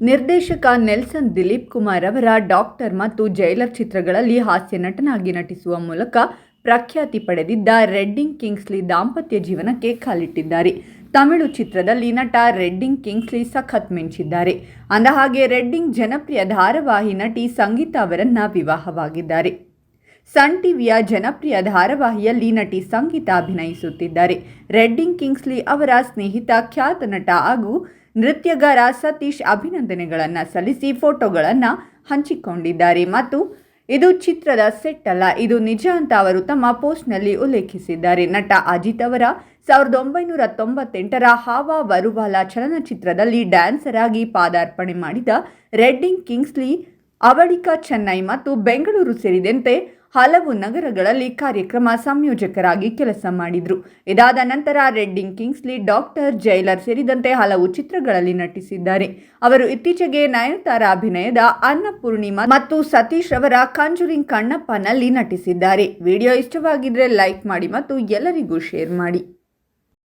ನಿರ್ದೇಶಕ ನೆಲ್ಸನ್ ದಿಲೀಪ್ ಕುಮಾರ್ ಅವರ ಡಾಕ್ಟರ್ ಮತ್ತು ಜೈಲರ್ ಚಿತ್ರಗಳಲ್ಲಿ ಹಾಸ್ಯ ನಟನಾಗಿ ನಟಿಸುವ ಮೂಲಕ ಪ್ರಖ್ಯಾತಿ ಪಡೆದಿದ್ದ ರೆಡ್ಡಿಂಗ್ ಕಿಂಗ್ಸ್ಲಿ ದಾಂಪತ್ಯ ಜೀವನಕ್ಕೆ ಕಾಲಿಟ್ಟಿದ್ದಾರೆ. ತಮಿಳು ಚಿತ್ರದಲ್ಲಿ ನಟ ರೆಡ್ಡಿಂಗ್ ಕಿಂಗ್ಸ್ಲಿ ಸಖತ್ ಮಿಂಚಿದ್ದಾರೆ. ಅಂದಹಾಗೆ ರೆಡ್ಡಿಂಗ್ ಜನಪ್ರಿಯ ಧಾರಾವಾಹಿ ನಟಿ ಸಂಗೀತ ಅವರನ್ನ ವಿವಾಹವಾಗಿದ್ದಾರೆ. ಸನ್ ಟಿವಿಯ ಜನಪ್ರಿಯ ಧಾರಾವಾಹಿಯಲ್ಲಿ ನಟಿ ಸಂಗೀತ ಅಭಿನಯಿಸುತ್ತಿದ್ದಾರೆ. ರೆಡ್ಡಿಂಗ್ ಕಿಂಗ್ಸ್ಲಿ ಅವರ ಸ್ನೇಹಿತ ಖ್ಯಾತ ನಟ ಹಾಗೂ ನೃತ್ಯಗಾರ ಸತೀಶ್ ಅಭಿನಂದನೆಗಳನ್ನು ಸಲ್ಲಿಸಿ ಫೋಟೋಗಳನ್ನು ಹಂಚಿಕೊಂಡಿದ್ದಾರೆ. ಮತ್ತು ಇದು ಚಿತ್ರದ ಸೆಟ್ ಅಲ್ಲ, ಇದು ನಿಜ ಅಂತ ಅವರು ತಮ್ಮ ಪೋಸ್ಟ್ನಲ್ಲಿ ಉಲ್ಲೇಖಿಸಿದ್ದಾರೆ. ನಟ ಅಜಿತ್ ಅವರ ಸಾವಿರದ ಒಂಬೈನೂರ ತೊಂಬತ್ತೆಂಟರ ಹಾವಾ ವರುವಾಲ ಚಲನಚಿತ್ರದಲ್ಲಿ ಡ್ಯಾನ್ಸರ್ ಆಗಿ ಪಾದಾರ್ಪಣೆ ಮಾಡಿದ ರೆಡ್ಡಿಂಗ್ ಕಿಂಗ್ಸ್ಲಿ ಅವಳಿಕ ಚೆನ್ನೈ ಮತ್ತು ಬೆಂಗಳೂರು ಸೇರಿದಂತೆ ಹಲವು ನಗರಗಳಲ್ಲಿ ಕಾರ್ಯಕ್ರಮ ಸಂಯೋಜಕರಾಗಿ ಕೆಲಸ ಮಾಡಿದರು. ಇದಾದ ನಂತರ ರೆಡ್ಡಿಂಗ್ ಕಿಂಗ್ಸ್ಲಿ ಡಾಕ್ಟರ್ ಜೈಲರ್ ಸೇರಿದಂತೆ ಹಲವು ಚಿತ್ರಗಳಲ್ಲಿ ನಟಿಸಿದ್ದಾರೆ. ಅವರು ಇತ್ತೀಚೆಗೆ ನಯನತಾರ ಅಭಿನಯದ ಅನ್ನಪೂರ್ಣಿಮಾ ಮತ್ತು ಸತೀಶ್ ಅವರ ಕಂಜುರಿಂಗ್ ಕಣ್ಣಪ್ಪನಲ್ಲಿ ನಟಿಸಿದ್ದಾರೆ. ವಿಡಿಯೋ ಇಷ್ಟವಾಗಿದ್ರೆ ಲೈಕ್ ಮಾಡಿ ಮತ್ತು ಎಲ್ಲರಿಗೂ ಶೇರ್ ಮಾಡಿ.